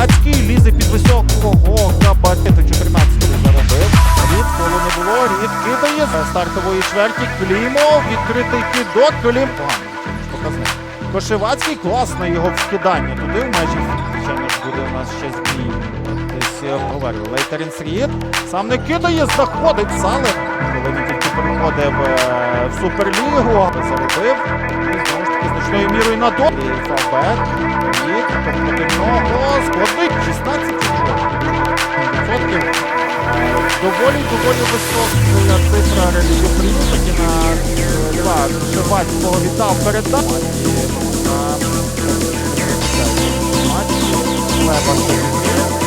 Лев лізе під високого габариту 14-го заробив. Рід, коли не було, Рід кидає з стартової чверті. Клімов, відкритий кидок. Клім. Показник. Кошевацький класне його вкидання туди. В межі, звичайно ж, буде у нас ще збій. Десь е, поверху. Лейтерін Срід. Сам не кидає, заходить Салер. Коли він тільки переходив е, в Суперлігу, заробив. І знову ж таки значною мірою на до. Фабет. І тобто до нього складний 16 відсотків. Е, Доволі, доволі висока цифра реалізу прийняті на е, Льва Шевацького вітав передачу. Матчі Лева Шевченка.